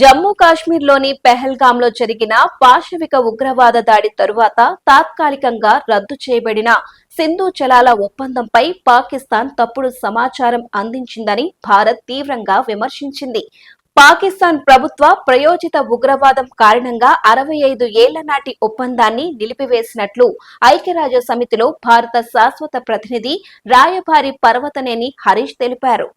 జమ్మూ కాశ్మీర్లోని పెహల్గాంలో జరిగిన పాశవిక ఉగ్రవాద దాడి తరువాత తాత్కాలికంగా రద్దు చేయబడిన సింధు జలాల ఒప్పందంపై పాకిస్తాన్ తప్పుడు సమాచారం అందించిందని భారత్ తీవ్రంగా విమర్శించింది. పాకిస్తాన్ ప్రభుత్వ ప్రయోజిత ఉగ్రవాదం కారణంగా అరవై ఐదు ఏళ్ళ నాటి ఒప్పందాన్ని నిలిపివేసినట్లు ఐక్యరాజ్య సమితిలో భారత శాశ్వత ప్రతినిధి రాయభారి పర్వతనేని హరీష్ తెలిపారు.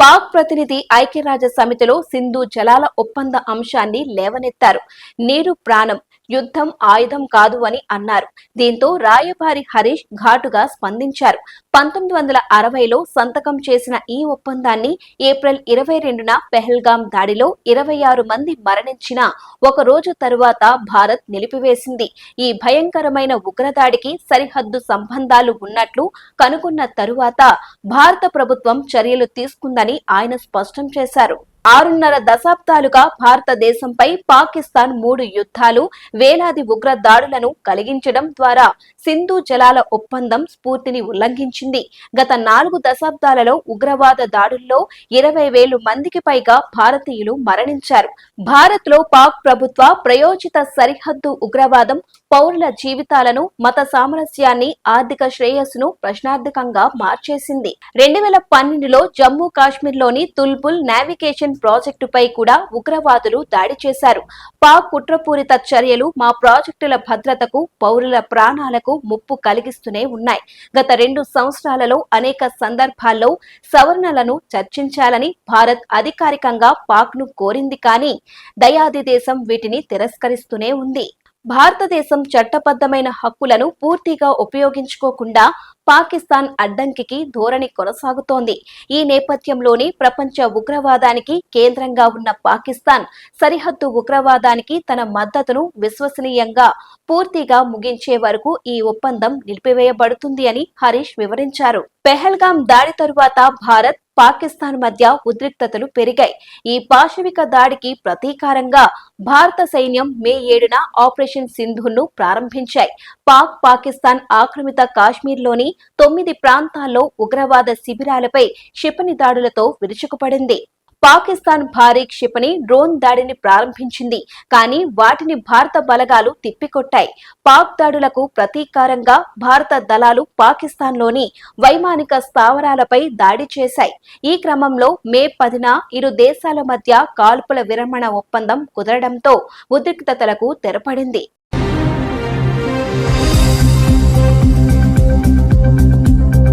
పాక్ ప్రతినిధి ఐక్యరాజ్య సమితిలో సింధు జలాల ఒప్పంద అంశాన్ని లేవనెత్తారు. నీరు ప్రాణం యుద్ధం ఆయుధం కాదు అని అన్నారు. దీంతో రాయబారి హరీష్ ఘాటుగా స్పందించారు. పంతొమ్మిది వందల అరవైలో సంతకం చేసిన ఈ ఒప్పందాన్ని ఏప్రిల్ ఇరవై రెండున పెహల్గాం దాడిలో ఇరవై ఆరు మంది మరణించిన ఒక రోజు తరువాత భారత్ నిలిపివేసింది. ఈ భయంకరమైన ఉగ్రదాడికి సరిహద్దు సంబంధాలు ఉన్నట్లు కనుగొన్న తరువాత భారత ప్రభుత్వం చర్యలు తీసుకుందని ఆయన స్పష్టం చేశారు. ఆరున్నర దశాబ్దాలుగా భారతదేశంపై పాకిస్తాన్ మూడు యుద్ధాలు వేలాది ఉగ్ర దాడులను కలిగించడం ద్వారా సింధు జలాల ఒప్పందం స్ఫూర్తిని ఉల్లంఘించింది. గత నాలుగు దశాబ్దాలలో ఉగ్రవాద దాడుల్లో ఇరవై వేలు మందికి పైగా భారతీయులు మరణించారు. భారత్లో పాక్ ప్రభుత్వ ప్రయోజిత సరిహద్దు ఉగ్రవాదం పౌరుల జీవితాలను మత సామరస్యాన్ని ఆర్థిక శ్రేయస్సును ప్రశ్నార్థకంగా మార్చేసింది. రెండు వేల పన్నెండులో జమ్మూ కాశ్మీర్లోని తుల్బుల్ నావిగేషన్ ప్రాజెక్టుపై కూడా ఉగ్రవాదులు దాడి చేశారు. పాక్ కుట్రపూరిత చర్యలు మా ప్రాజెక్టుల భద్రతకు పౌరుల ప్రాణాలకు ముప్పు కలిగిస్తూనే ఉన్నాయి. గత రెండు సంవత్సరాలలో అనేక సందర్భాల్లో సవరణలను చర్చించాలని భారత్ అధికారికంగా పాక్ను కోరింది కానీ దయాది దేశం వీటిని తిరస్కరిస్తూనే ఉంది. భారతదేశం చట్టబద్ధమైన హక్కులను పూర్తిగా ఉపయోగించుకోకుండా పాకిస్తాన్ అడ్డంకికి ధోరణి కొనసాగుతోంది. ఈ నేపథ్యంలోనే ప్రపంచ ఉగ్రవాదానికి కేంద్రంగా ఉన్న పాకిస్తాన్ సరిహద్దు ఉగ్రవాదానికి తన మద్దతును విశ్వసనీయంగా పూర్తిగా ముగించే వరకు ఈ ఒప్పందం నిలిపివేయబడుతుంది అని హరీష్ వివరించారు. పెహల్గాం దాడి తరువాత భారత్ పాకిస్తాన్ మధ్య ఉద్రిక్తతలు పెరిగాయి. ఈ పాశవిక దాడికి ప్రతీకారంగా భారత సైన్యం మే ఏడున ఆపరేషన్ సింధును ప్రారంభించాయి. పాక్ పాకిస్తాన్ ఆక్రమిత కాశ్మీర్లోని తొమ్మిది ప్రాంతాల్లో ఉగ్రవాద శిబిరాలపై క్షిపణి దాడులతో విరుచుకుపడింది. పాకిస్తాన్ భారీ క్షిపణి డ్రోన్ దాడిని ప్రారంభించింది. కానీ వాటిని భారత బలగాలు తిప్పికొట్టాయి. పాక్ దాడులకు ప్రతీకారంగా భారత దళాలు పాకిస్తాన్లోని వైమానిక స్థావరాలపై దాడి చేశాయి. ఈ క్రమంలో మే పదిన ఇరు దేశాల మధ్య కాల్పుల విరమణ ఒప్పందం కుదరడంతో ఉద్రిక్తతలకు తెరపడింది.